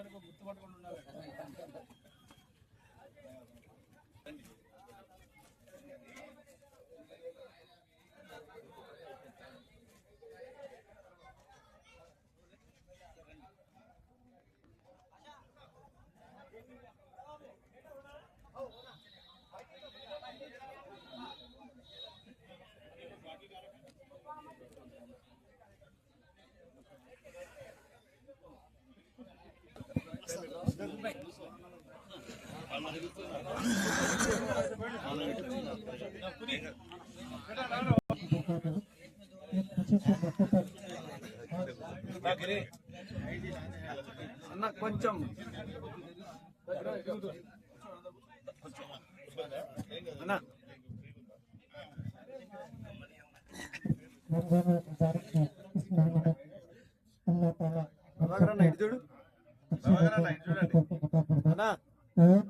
మటుకు గుర్తుపట్టుకుని ఉండాలి बाकी అన్న కొంచెం. అన్న. చూడు. ముబారక్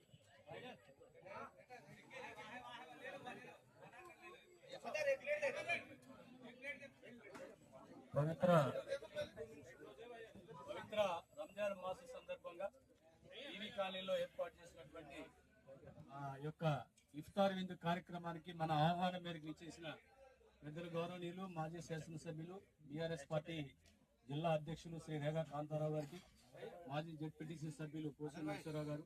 పవిత్ర పవిత్ర రంజాన్ మాస సందర్భంగా టీవీ కాలనీలో ఏర్పాటు చేసినటువంటి ఆ యొక్క ఇఫ్తార్ విందు కార్యక్రమానికి మన ఆహ్వానం మేరకు ఇచ్చేసిన పెద్దలు గౌరవనీయులు మాజీ శాసనసభ్యులు బీఆర్ఎస్ పార్టీ జిల్లా అధ్యక్షులు శ్రీ రేఖా కాంతారావు గారికి మాజీ జెడ్పీటీసీ సభ్యులు కోసిన నాగేశ్వరరావు గారు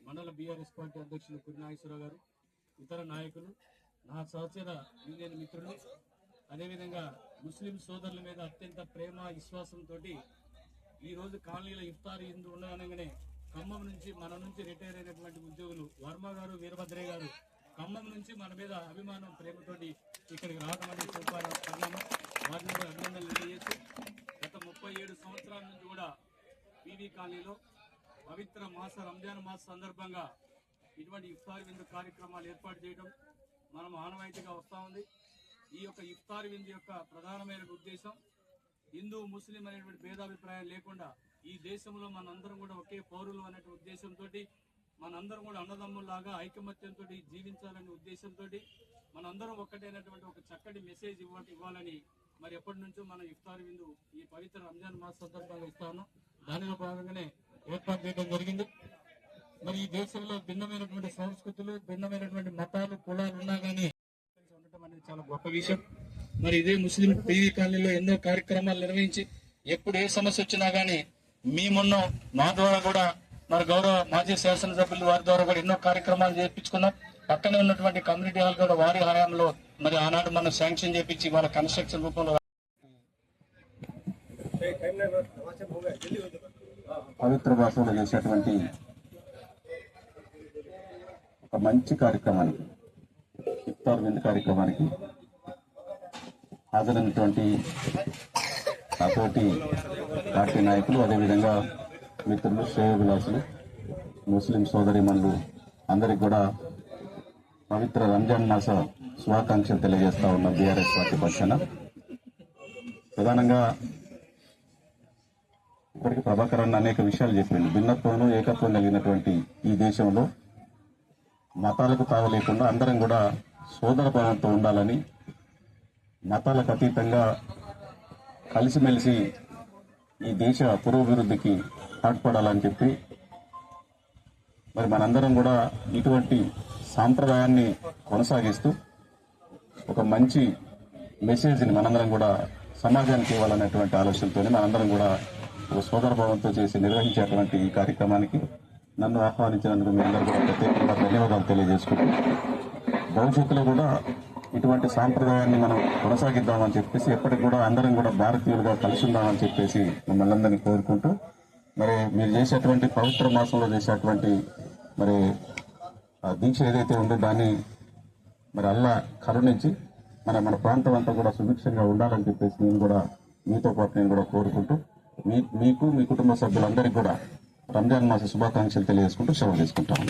మండల బీఆర్ఎస్ పార్టీ అధ్యక్షులు కురి నాగేశ్వరరావు గారు ఇతర నాయకులు నా సహచర యూనియన్ మిత్రులు అదేవిధంగా ముస్లిం సోదరుల మీద అత్యంత ప్రేమ విశ్వాసంతో ఈ రోజు కాలనీలో ఇఫ్తార్ ఇందు ఉండగానే ఖమ్మం నుంచి మన నుంచి రిటైర్ అయినటువంటి ఉద్యోగులు వర్మ గారు వీరభద్రయ్య గారు ఖమ్మం నుంచి మన మీద అభిమానం ప్రేమతోటి ఇక్కడికి రావడం అనేది చూపాలనుకున్నాము వారిని కూడా అభినందనలు తెలియజేస్తూ గత ముప్పై ఏడు సంవత్సరాల నుంచి కూడా పీవీ కాలనీలో పవిత్ర మాస రంజాన్ మాస సందర్భంగా ఇటువంటి ఇఫ్తార్ విందు కార్యక్రమాలు ఏర్పాటు చేయడం మనం ఆనవాయితీగా వస్తూ ఉంది. ఈ యొక్క ఇఫ్తార్ విందు యొక్క ప్రధానమైన ఉద్దేశం హిందూ ముస్లిం అనేటువంటి భేదాభిప్రాయం లేకుండా ఈ దేశంలో మనందరం కూడా ఒకే పౌరులు అనే ఉద్దేశంతో మనందరం కూడా అన్నదమ్ముల్లాగా ఐకమత్యంతో జీవించాలనే ఉద్దేశంతో మనందరం ఒక్కటైనటువంటి ఒక చక్కటి మెసేజ్ ఇవ్వ ఇవ్వాలని మరి ఎప్పటి నుంచో మనం ఇఫ్తార్ విందు ఈ పవిత్ర రంజాన్ మాస సందర్భంగా ఇస్తాను. దానిలో భాగంగానే ఏర్పాటు చేయడం జరిగింది. మరి ఈ దేశంలో భిన్నమైనటువంటి సంస్కృతులు భిన్నమైనటువంటి మతాలు కులాలు ఉన్నా కానీ గొప్ప విషయం. మరి ఇదే ముస్లిం టీవీ కాలనీలో ఎన్నో కార్యక్రమాలు నిర్వహించి ఎప్పుడు ఏ సమస్య వచ్చినా గానీ మేమున్నాం మా ద్వారా కూడా మరి గౌరవ మాజీ శాసనసభ్యులు వారి ద్వారా కూడా ఎన్నో కార్యక్రమాలు చేయించుకున్నాం పక్కనే ఉన్నటువంటి కమ్యూనిటీ హాల్ కూడా వారి హయాంలో మరి ఆనాడు మనం శాంక్షన్ చేపించి వాళ్ళ కన్స్ట్రక్షన్ రూపంలో పవిత్ర భాషలో చేసేటువంటి ఒక మంచి కార్యక్రమానికి ఇఫ్తార్ కార్యక్రమానికి హాజరైనటువంటి నాతోటి పార్టీ నాయకులు అదేవిధంగా మిత్రులు శ్రేయోభిలాసులు ముస్లిం సోదరిమణులు అందరికి కూడా పవిత్ర రంజాన్ మాస శుభాకాంక్షలు తెలియజేస్తా ఉన్న బీఆర్ఎస్ పార్టీ పక్షాన. ప్రధానంగా ఇప్పటికి ప్రభాకర్ అన్న అనేక విషయాలు చెప్పిండు. భిన్నత్వంలో ఏకత్వం కలిగినటువంటి ఈ దేశంలో మతాలకు తావు లేకుండా అందరం కూడా సోదర భావంతో ఉండాలని మతాలకు అతీతంగా కలిసిమెలిసి ఈ దేశ పురోభివృద్ధికి పాటుపడాలని చెప్పి మరి మనందరం కూడా ఇటువంటి సాంప్రదాయాన్ని కొనసాగిస్తూ ఒక మంచి మెసేజ్ని మనందరం కూడా సమాజానికి ఇవ్వాలనేటువంటి ఆలోచనతోనే మనందరం కూడా ఒక సోదరభావంతో చేసి నిర్వహించేటువంటి ఈ కార్యక్రమానికి నన్ను ఆహ్వానించినందుకు మీ అందరూ కూడా ప్రత్యేకంగా ధన్యవాదాలు తెలియజేసుకుంటూ భవిష్యత్తులో కూడా ఇటువంటి సాంప్రదాయాన్ని మనం కొనసాగిద్దామని చెప్పేసి ఎప్పటికి కూడా అందరం కూడా భారతీయులుగా కలిసి ఉందామని చెప్పేసి మిమ్మల్ని అందరినీ కోరుకుంటూ మరి మీరు చేసేటువంటి పవిత్ర మాసంలో చేసేటువంటి మరి ఆ దీక్ష ఏదైతే ఉందో దాన్ని మరి అల్లా కరుణించి మన మన ప్రాంతం అంతా కూడా సుభిక్షంగా ఉండాలని చెప్పేసి నేను కూడా మీతో పాటు నేను కూడా కోరుకుంటూ మీ మీకు మీ కుటుంబ సభ్యులందరికీ కూడా రంజాన్ మాస శుభాకాంక్షలు తెలియజేసుకుంటూ సెలవు తీసుకుంటాను.